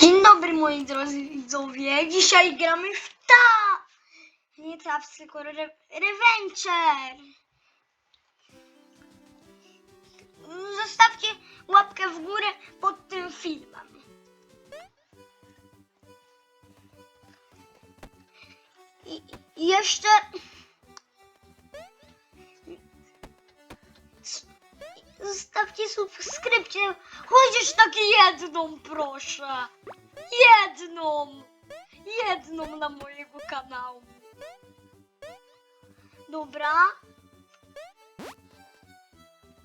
Dzień dobry moi drodzy widzowie. Dzisiaj gramy w ta. Nie Taps, tylko re Reventure. Zostawcie łapkę w górę pod tym filmem. I jeszcze Zostawcie subskrypcję, chociaż tak jedną proszę. Jedną. Jedną na mojego kanału. Dobra.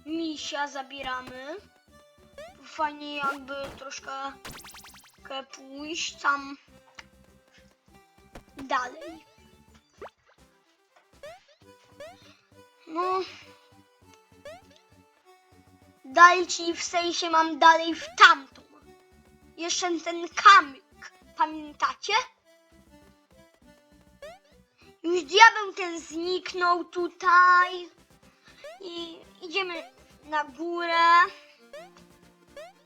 Misia zabieramy. Fajnie jakby troszkę pójść tam dalej. No. Czyli w sensie mam dalej w tamtą. Jeszcze ten kamyk. Pamiętacie? Już diabeł ten zniknął tutaj. I idziemy na górę.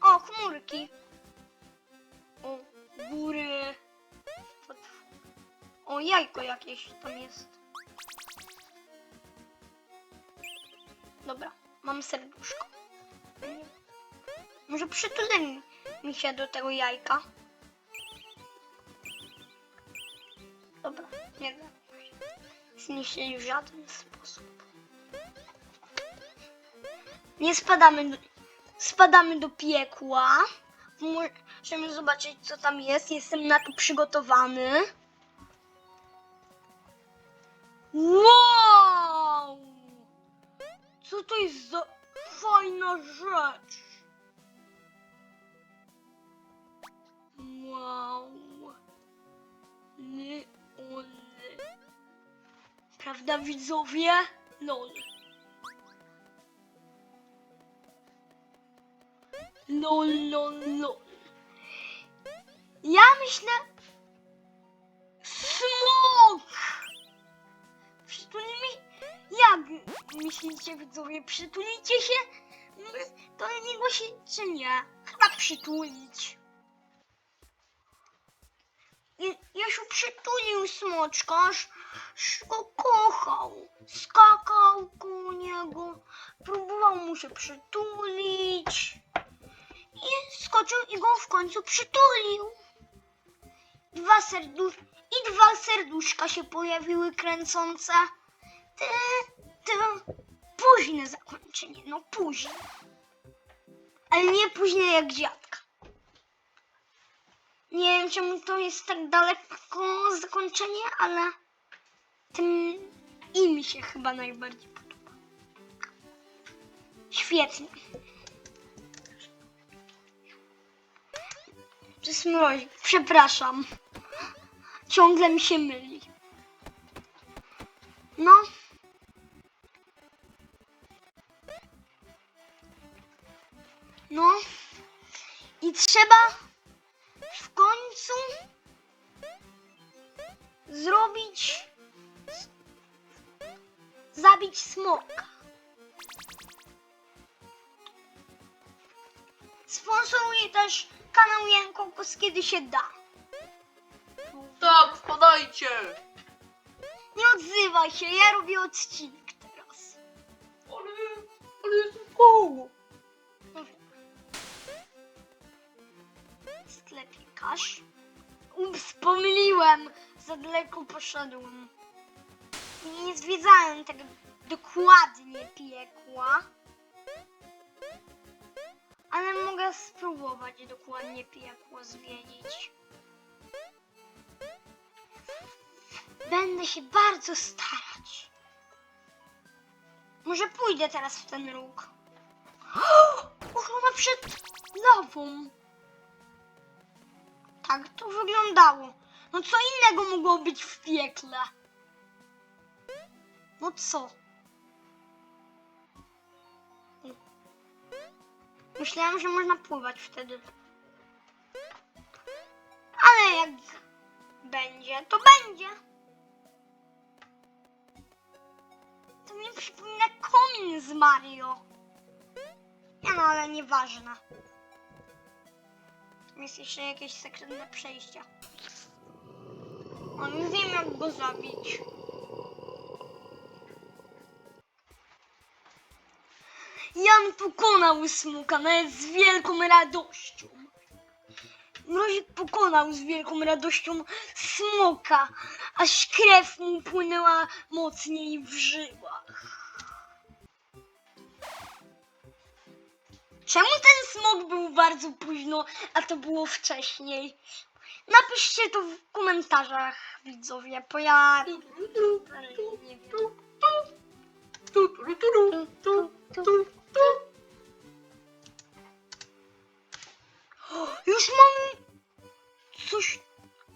O, chmurki. O, góry. O, jajko jakieś tam jest. Dobra, mam serduszko. Może przytulę mi- się do tego jajka. Dobra, nie da się w żaden sposób. Nie spadamy do, spadamy do piekła. Możemy zobaczyć co tam jest. Jestem na to przygotowany. Wow! Co to jest za fajna rzecz? Prawda widzowie? Lol. Lol, lol, lol. Ja myślę... Smok! Przytulimy... Jak myślicie widzowie? Przytulicie się do niego się czy nie? Chyba przytulić. Jasiu przytulił smoczka, go kochał. Skakał koło niego, próbował mu się przytulić. I skoczył i go w końcu przytulił. Dwa serdusz i dwa serduszka się pojawiły kręcące. Ty, ty, późne zakończenie, no późne. Ale nie późne jak dziadka. Nie wiem czemu to jest tak daleko zakończenie, ale tym i mi się chyba najbardziej podoba. Świetnie. Przysmrozik, przepraszam. Ciągle mi się myli. No. No. I trzeba w końcu zrobić zabić smoka. Sponsoruję też kanał Jan Kokos, kiedy się da. Tak, wpadajcie! Nie odzywaj się, ja robię odcinek teraz. Ale, ale jest koło. Sklepikarz. Ups, pomyliłem. Za daleko poszedłem. Zwiedzałem tak dokładnie piekła. Ale mogę spróbować dokładnie piekło zwiedzić. Będę się bardzo starać. Może pójdę teraz w ten róg. Ochrona przed lawą. Tak to wyglądało. No co innego mogło być w piekle? No co? Myślałem, że można pływać wtedy. Ale jak będzie, to będzie. To mnie przypomina komin z Mario. Nie no, ale nieważne. Mi jest jeszcze jakieś sekretne przejścia. On już wiem jak go zabić. Jan pokonał smoka nawet z wielką radością. Mrozik pokonał z wielką radością smoka, aż krew mu płynęła mocniej w żyłach. Czemu ten smok był bardzo późno, a to było wcześniej? Napiszcie to w komentarzach, widzowie, bo ja nie wiem. O, już mam coś...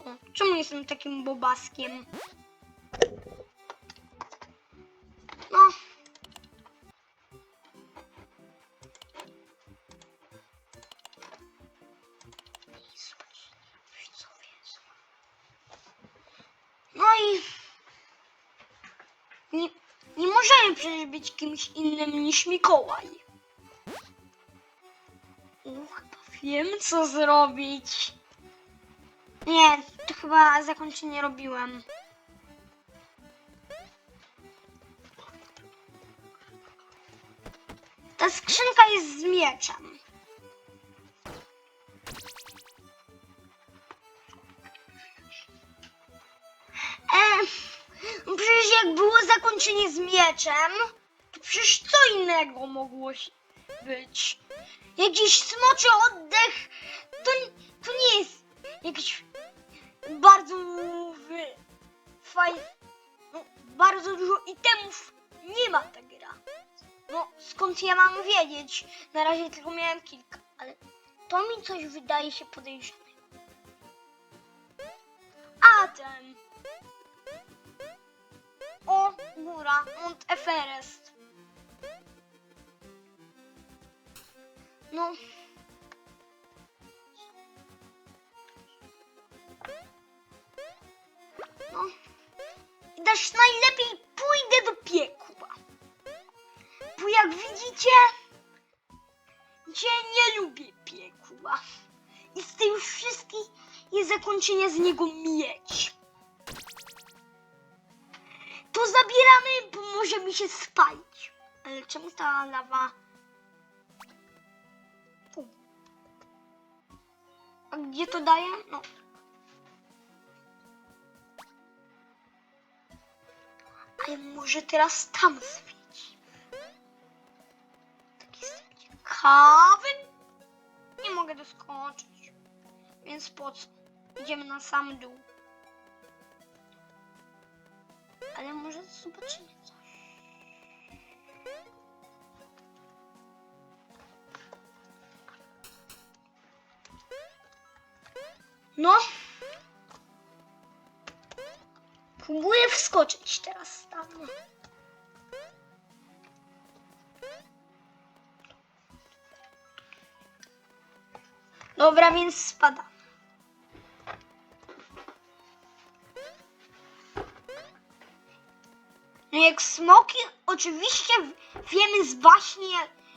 O, czemu jestem takim bobaskiem? Przecież być kimś innym niż Mikołaj. U, chyba wiem co zrobić. Nie, to chyba zakończenie robiłem. Ta skrzynka jest z mieczem. Jak było zakończenie z mieczem, to przecież co innego mogło być. Jakiś smoczy oddech to, to nie jest jakiś bardzo wy, faj, no, bardzo dużo itemów nie ma ta gra. No skąd ja mam wiedzieć? Na razie tylko miałem kilka, ale to mi coś wydaje się podejrzane. A ten. Góra, Mount Everest. No. No. Też najlepiej pójdę do piekła. Bo jak widzicie, ja nie lubię piekła. I z tych wszystkich jest zakończenie z niego mieć. To zabieramy, bo może mi się spalić. Ale czemu ta lawa... A gdzie to daje? No. Ale może teraz tam świeci. Tak jestem ciekawy. Nie mogę doskoczyć. Więc po co? Idziemy na sam dół. Ale może zobaczymy coś. No. Próbuję wskoczyć teraz tam. Dobra, więc spadam. Jak smoki oczywiście wiemy z baśni,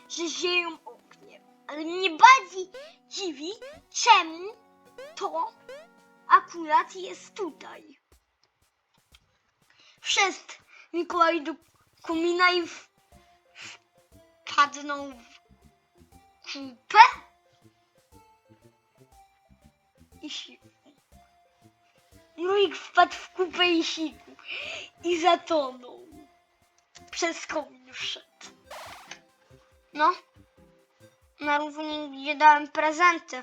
że zieją ogniem. Ale mnie bardziej dziwi, czemu to akurat jest tutaj. Wszedł Mikołaj do komina i w- wpadnął w kupę i siku. Mrójk wpadł w kupę i siku i zatonął. Przez komin wszedł. No, na równi gdzie dałem prezenty.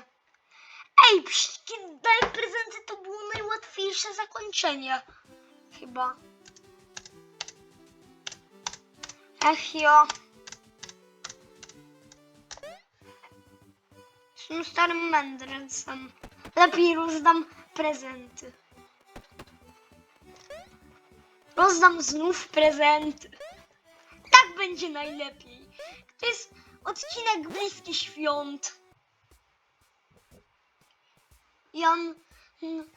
Ej, przecież kiedy dałem prezenty, to było najłatwiejsze zakończenie. Chyba. Ech jo. Jestem starym mędrcem. Lepiej rozdam prezenty. Rozdam znów prezenty. Będzie najlepiej. To jest odcinek bliski świąt. Jan mm,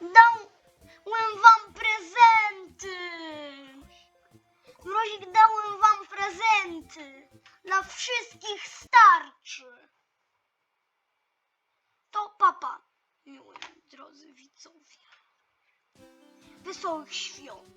dałem wam prezenty. Mrozik dałem wam prezenty. Dla wszystkich starczy. widzowie. Wesołych świąt.